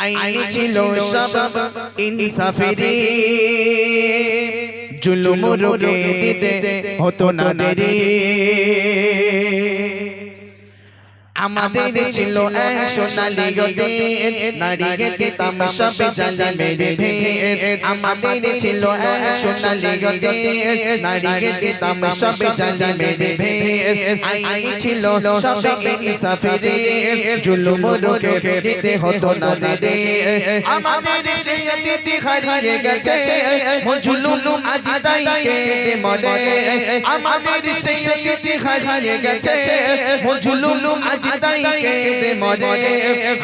আইনি ছিল সব ইনসাফেরি। জুলুম রোগে দিতে হতো না দেরি আমাদের ছিল এক সোনালি গদে নারী গেতে তাম সব জালে মেরে ভেদ আমাদের ছিল এক সোনালি গদে নারী গেতে তাম সব মেরে ভেদ আইনি ছিল সব ইনসাফেরি। জুলুম রোগে দিতে হতো না দেরি আমাদের সেই অতীত হারিয়ে গেছে। জুলুম আজ তাই কেঁদে মরে। আমাদের সেই অতীত হারিয়ে গেছে। জুলুম আজ তাই কেঁদে মরে।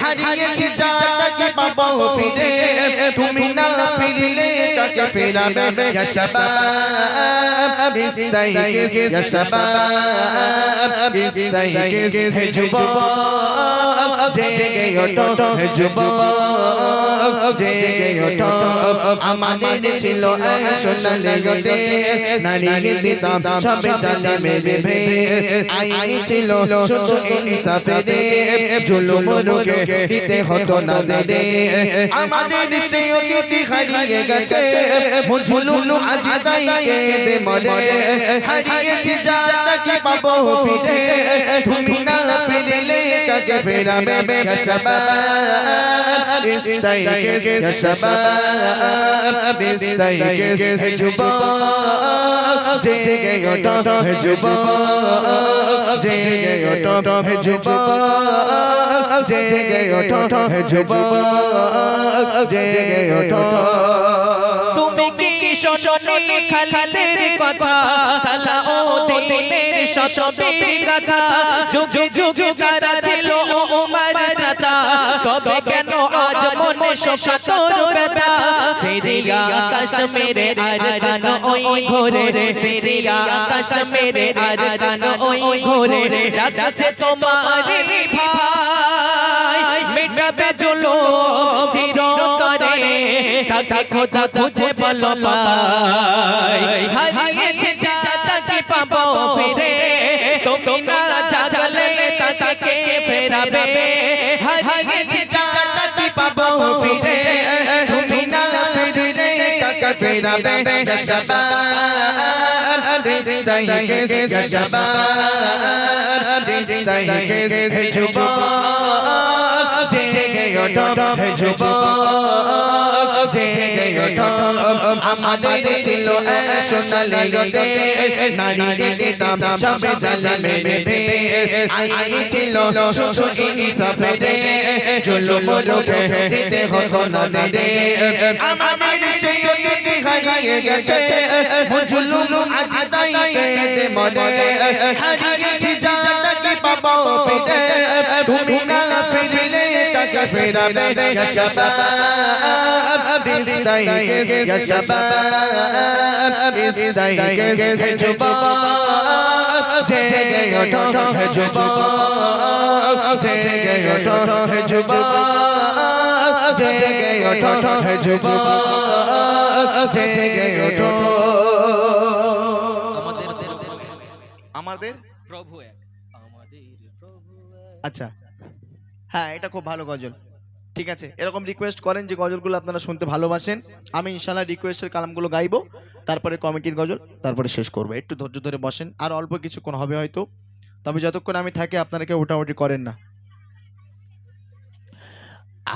হারিয়েছি যাকে পাবো ফিরে। তুমি না ফিরলে কাকে ফেরাবে। ইয়া শাবাব ইস্তাইকিস ইয়া শাবাব ইস্তাইকিস হে যুবক। জেগে ওঠো। হে যুবক। জেগে ওঠো আমাদের ছিল এক সোনালি গদে নারী দিতাম সবে জানে মেরে ভে আইনি ছিল শুধু ইনসাফে জুলুম রোগে দিতে হতো না দে আমাদের সেই অতীত হারিয়ে গেছে জুলুম আজ তাই কেঁদে মরে হারিয়েছি যা কি পাবো ফিরে তুমি না ফিরলে কাকে ফেরাবে ইয়া শাবাব তুমি কি শোনি খালিদের কথা? সালা ও দিনের শতবীর কথা। যুগ যুগ কারা আজ মনে শোকাতর ব্যথা। সিরিয়া কাশ্মীরে আর কান ওই ঘোরে। সিরিয়া কাশ্মীরে আর কান ওই ঘোরে। ডাকছে তোমারে ভাই। মিটাবে জুলো চিরতরে। তাকে খোদা খুঁজে বলো পাই হারিয়েছে যা তাকে পাবো ফিরে? তুমি না জাগলে তাকে ফেরাবে। ফেরাবে ইয়া শাবাব ইস্তাইকিস ইয়া শাবাব ইস্তাইকিস হে যুবক জেগে ওঠো হে যুবক জেগে ওঠো আমাদের ছিল সোনালি গদে নারী দিতাম সবে জালে ভে আইনি ছিল শুধু ইনসাফে জুলুম রোগে দিতে হতো না দে আমাদের হারিয়ে গেছে। জুলুম আজ তাই কেঁদে মরে হারিয়েছি জানাকে পাবো ফিরে তুমি না ফিরলে কাকে ফেরাবে। ইয়া শাবাব ইস্তাইকিস ইয়া শাবাব ইস্তাইকিস হে যুবক জেগে ওঠো হে যুবক জেগে ওঠো হে যুবক। জেগে ওঠো হে যুবক জেগে ওঠো। আমাদের প্রভু এক। আচ্ছা। হ্যাঁ এটা খুব ভালো গজল। ঠিক আছে এরকম রিকোয়েস্ট করেন যে গজলগুলো আপনারা শুনতে ভালোবাসেন আমি ইনশাল্লাহ রিকোয়েস্টের কালামগুলো গাইবো তারপরে কমিটির গজল তারপরে শেষ করব। একটু ধৈর্য ধরে বসেন আর অল্প কিছুক্ষণ হবে হয়তো তবে যতক্ষণ আমি থাকি আপনারা কেউ ওটাউটি করেন না।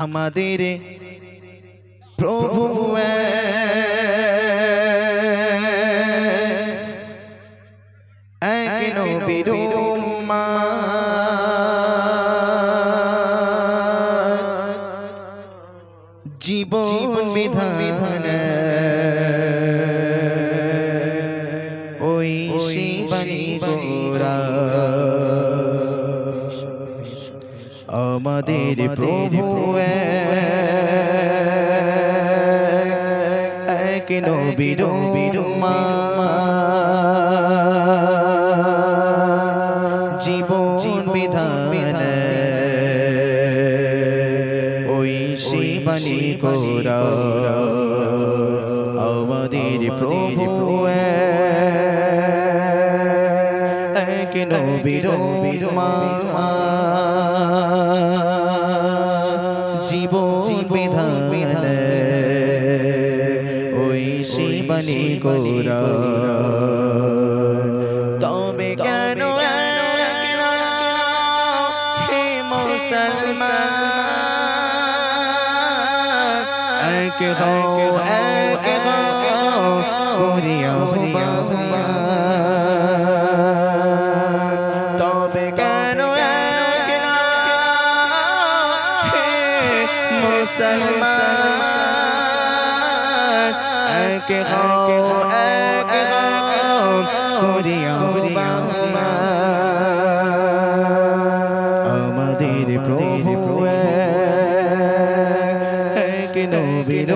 আমাদের প্রভু এক জীবন বিধান ওই শিবানী গোরা। আমাদের প্রভু এক নবীর জীবন বিধান। ওই শিবানী গোরা আমাদের প্রভু এক নবীর জীবন বিধান। শিবানী গোরা তবে কেন হে মুসলমান? এক হও এক হও করিয়া তবে কেন এক হে মুসলমান? হও করিয়া আমাদের প্রভু এক নবীর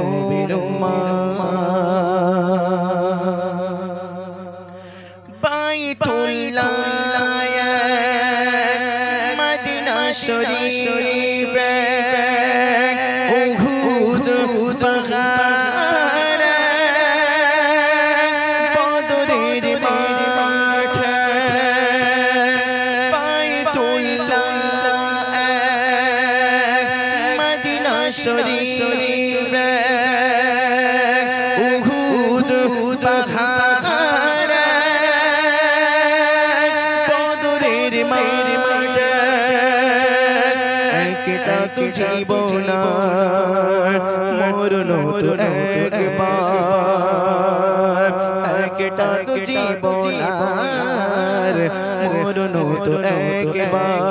বাইতুল্লাহ মদিনা শরীফ একটা তো না মরণ তো একবার একটা তো জীবন মোর নতুন একবার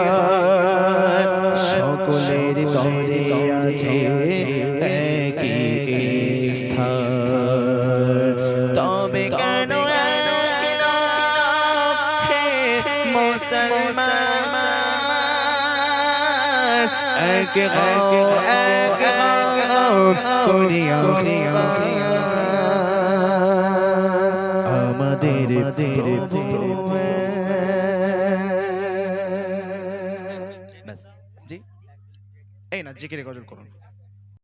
সকলের তরে আছে একই স্থান এক এক করিয়া আমাদের এই না জিকিরে গজল করুন